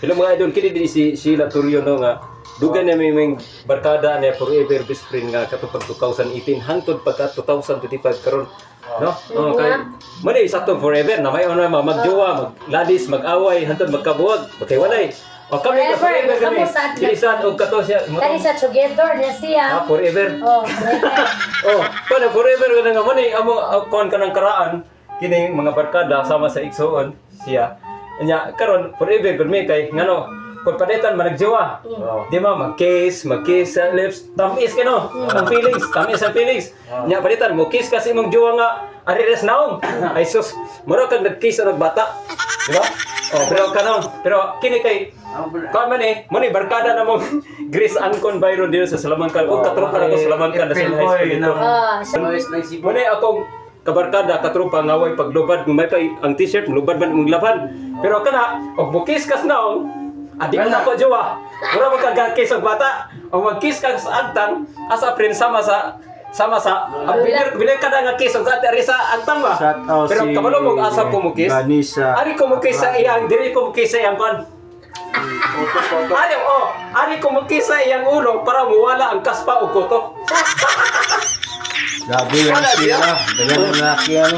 Hello mga idol, kini din si Sheila Turio no nga dugan na may may barkada niya forever best friend nga katupag 2018 hangtod pagka 2025 karon no? Oh, kay mo ni sakto forever na may ano mga magjowa magladis mag-away hangtod magkabuwag magkaywalay o kami ka Forever, kami. Kilisan og kato siya Kani sa together niya siya. ah, forever. Oh, forever. oh paano forever ka nga mo ni amo kon ka ng karaan kini mga barkada sama sa igsoon siya nya karon forever gud mi kay ngano kung panitan man nagjowa Mm. di ba mag-kiss mag-kiss sa lips tamis kano ang feelings tamis ang feelings. Nya panitan mo kiss kasi imong jowa nga ari res naong ay sus mura kag nag-kiss ang nagbata. Di ba? Oh pero kanon pero kini kay Kuan man eh, mo ni barkada na mong Grace Ancon Byron dito sa Salamanca. O katropa na ko sa Salamanca na sa high school dito. Ah, Mo ni akong kabarkada katropa ngaway paglubad may pa ang t-shirt lubad man mong laban. Pero kana og bukis kas na oh. Adi ko na ko jowa. Mura mo kag kiss og bata. O mag-kiss ka sa agtang asa friend sama sa sama sa ang bilir bilir ka na nga kiss og ate ari sa agtang ba. Pero si kabalo mo asa ko mo kiss. Ari ko mo kiss sa iyang diri ko mo kiss sa iyang kan. Ari, oh, ari ko magkisa iyang ulo para muwala ang kaspa o kuto. Wala siya. sila. Dagan na laki yan.